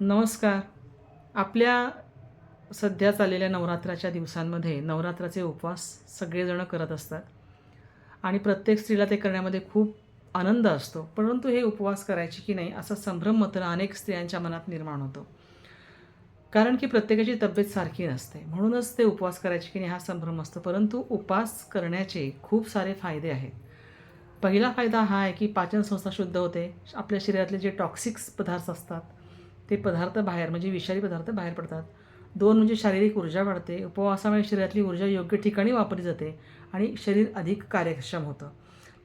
नमस्कार. आपल्या सध्या चाललेल्या नवरात्राच्या दिवसांमध्ये नवरात्राचे उपवास सगळेजणं करत असतात. आणि प्रत्येक स्त्रीला ते करण्यामध्ये खूप आनंद असतो. परंतु हे उपवास करायचे की नाही असा संभ्रम मात्र अनेक स्त्रियांच्या मनात निर्माण होतो. कारण की प्रत्येकाची तब्येत सारखी नसते. म्हणूनच ते उपवास करायचे की नाही हा संभ्रम असतो. परंतु उपवास करण्याचे खूप सारे फायदे आहेत. पहिला फायदा हा आहे की पाचन संस्था शुद्ध होते. आपल्या शरीरातले जे टॉक्सिक्स पदार्थ असतात ते पदार्थ बाहेर म्हणजे विषारी पदार्थ बाहेर पडतात. दोन म्हणजे शारीरिक ऊर्जा वाढते. उपवासामुळे शरीरातली ऊर्जा योग्य ठिकाणी वापरली जाते आणि शरीर अधिक कार्यक्षम होतं.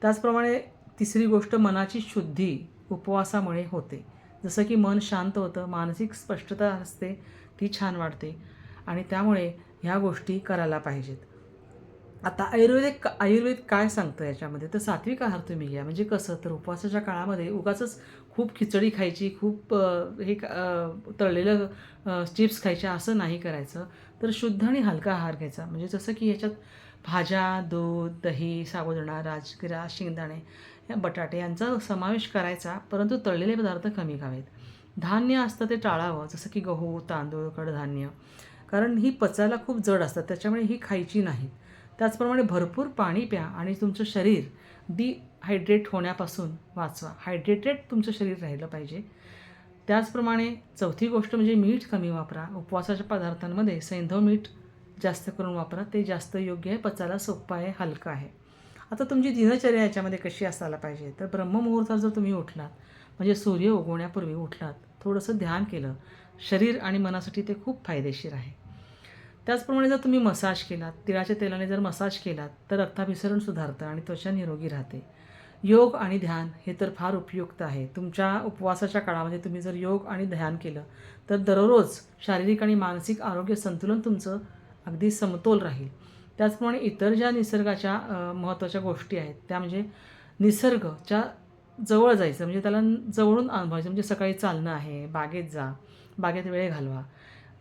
त्याचप्रमाणे तिसरी गोष्ट मनाची शुद्धी उपवासामुळे होते. जसं की मन शांत होतं मानसिक स्पष्टता असते ती छान वाढते आणि त्यामुळे ह्या गोष्टी करायला पाहिजेत. आता आयुर्वेदिक आयुर्वेद काय सांगतं याच्यामध्ये? तर सात्विक आहार तुम्ही घ्या. म्हणजे कसं? तर उपवासाच्या काळामध्ये उगाच खूप खिचडी खायची खूप हे तळलेलं चिप्स खायच्या असं नाही करायचं. तर शुद्ध आणि हलका आहार घ्यायचा. म्हणजे जसं की ह्याच्यात भाज्या दूध दही साबुदाणा राजगिरा शेंगदाणे या बटाटे यांचा समावेश करायचा परंतु तळलेले पदार्थ कमी खावेत. धान्य असतं ते टाळावं. जसं की गहू तांदूळ कडधान्य. कारण ही पचायला खूप जड असतात. त्याच्यामुळे ही खायची नाहीत. त्याचप्रमाणे भरपूर पाणी प्या आणि तुमचं शरीर डिहायड्रेट होण्यापासून वाचवा. हायड्रेटेड तुमचं शरीर राहिलं पाहिजे. त्याचप्रमाणे चौथी गोष्ट म्हणजे मीठ कमी वापरा. उपवासाच्या पदार्थांमध्ये सैंधव मीठ जास्त करून वापरा. ते जास्त योग्य आहे. पचायला सोपं आहे. हलकं आहे. आता तुमची दिनचर्या याच्यामध्ये कशी असायला पाहिजे? तर ब्रह्ममुहूर्तात जर तुम्ही उठलात म्हणजे सूर्य उगवण्यापूर्वी उठलात थोडंसं ध्यान केलं शरीर आणि मनासाठी ते खूप फायदेशीर आहे. त्याचप्रमाणे जर तुम्ही मसाज केलात तिळाच्या तेलाने जर मसाज केलात तर रक्ताभिसरण सुधारतं आणि त्वचा निरोगी राहते. योग आणि ध्यान हे तर फार उपयुक्त आहे. तुमच्या उपवासाच्या काळामध्ये तुम्ही जर योग आणि ध्यान केलं तर दररोज शारीरिक आणि मानसिक आरोग्य संतुलन तुमचं अगदी समतोल राहील. त्याचप्रमाणे इतर ज्या निसर्गाच्या महत्त्वाच्या गोष्टी आहेत त्या म्हणजे निसर्गच्या जवळ जायचं म्हणजे त्याला जवळून अनुभवायचं म्हणजे सकाळी चालणं आहे बागेत जा बागेत वेळ घालवा.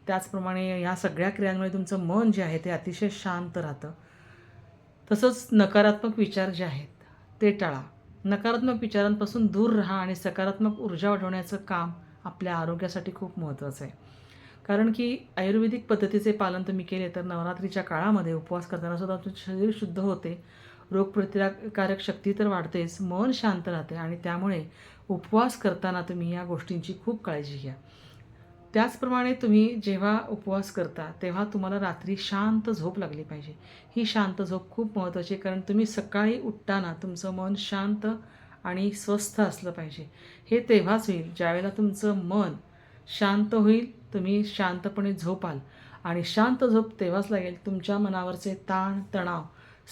त्याचप्रमाणे ह्या सगळ्या क्रियांमुळे तुमचं मन जे आहे ते अतिशय शांत राहतं. तसंच नकारात्मक विचार जे आहेत ते टाळा. नकारात्मक विचारांपासून दूर राहा आणि सकारात्मक ऊर्जा वाढवण्याचं काम आपल्या आरोग्यासाठी खूप महत्त्वाचं आहे. कारण की आयुर्वेदिक पद्धतीचे पालन तुम्ही केले तर नवरात्रीच्या काळामध्ये उपवास करताना सुद्धा तुमचं शरीर शुद्ध होते. रोगप्रतिकारक शक्ती तर वाढतेच मन शांत राहते आणि त्यामुळे उपवास करताना तुम्ही या गोष्टींची खूप काळजी घ्या. त्याचप्रमाणे तुम्ही जेव्हा उपवास करता तेव्हा तुम्हाला रात्री शांत झोप लागली पाहिजे. ही शांत झोप खूप महत्त्वाची कारण तुम्ही सकाळी उठताना तुमचं मन शांत आणि स्वस्थ असलं पाहिजे. हे तेव्हाच होईल ज्यावेळेला तुमचं मन शांत होईल तुम्ही शांतपणे झोपाल. आणि शांत झोप तेव्हाच लागेल तुमच्या मनावरचे ताण तणाव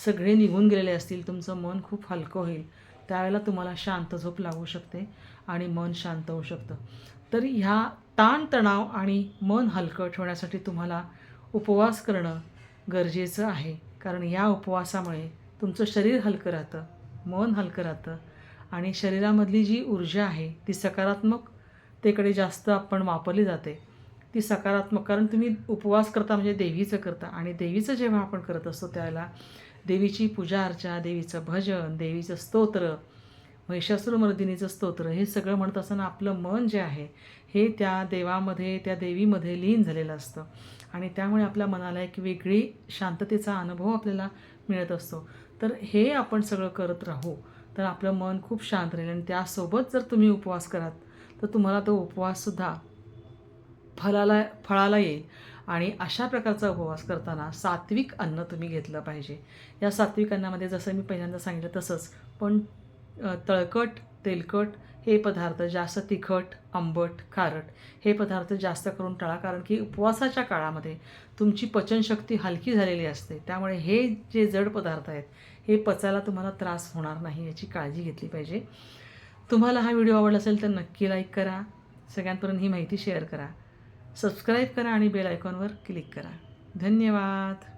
सगळे निघून गेलेले असतील तुमचं मन खूप हलकं होईल. त्यावेळेला तुम्हाला शांत झोप लागू शकते आणि मन शांत होऊ शकतं. तर ह्या ताणतणाव आणि मन हलकं ठेवण्यासाठी तुम्हाला उपवास करणं गरजेचं आहे. कारण या उपवासामुळे तुमचं शरीर हलकं राहतं मन हलकं राहतं आणि शरीरामधली जी ऊर्जा आहे ती सकारात्मकतेकडे जास्त आपण वापरली जाते. ती सकारात्मक कारण तुम्ही उपवास करता म्हणजे देवीचं करता आणि देवीचं जेव्हा आपण करत असतो त्यावेळेला देवीची पूजा अर्चा देवीचं भजन देवीचं स्तोत्र महिषासुरमर्दिनीचं स्तोत्र हे सगळं म्हणत असताना आपलं मन जे आहे हे त्या देवामध्ये त्या देवीमध्ये लीन झालेलं असतं. आणि त्यामुळे आपल्या मनाला एक वेगळी शांततेचा अनुभव आपल्याला मिळत असतो. तर हे आपण सगळं करत राहू तर आपलं मन खूप शांत राहील. आणि त्यासोबत जर तुम्ही उपवास कराल तर तुम्हाला तो उपवाससुद्धा फलाला फळाला येईल. आणि अशा प्रकारचा उपवास करताना सात्विक अन्न तुम्ही घेतलं पाहिजे. या सात्विक अन्नामध्ये जसं मी पहिल्यांदा सांगितलं तसंच पण तळकट तेलकट हे पदार्थ जास्त तिखट आंबट खारट हे पदार्थ जास्त करून टाळा. कारण की उपवासाच्या काळामध्ये तुमची पचनशक्ती हलकी झालेली असते. त्यामुळे हे जे जड पदार्थ आहेत हे पचायला तुम्हाला त्रास होणार नाही याची काळजी घेतली पाहिजे. तुम्हाला हा व्हिडिओ आवडला असेल तर नक्की लाईक करा. सगळ्यांपर्यंत ही माहिती शेअर करा. सबस्क्राईब करा आणि बेल आयकॉनवर क्लिक करा. धन्यवाद.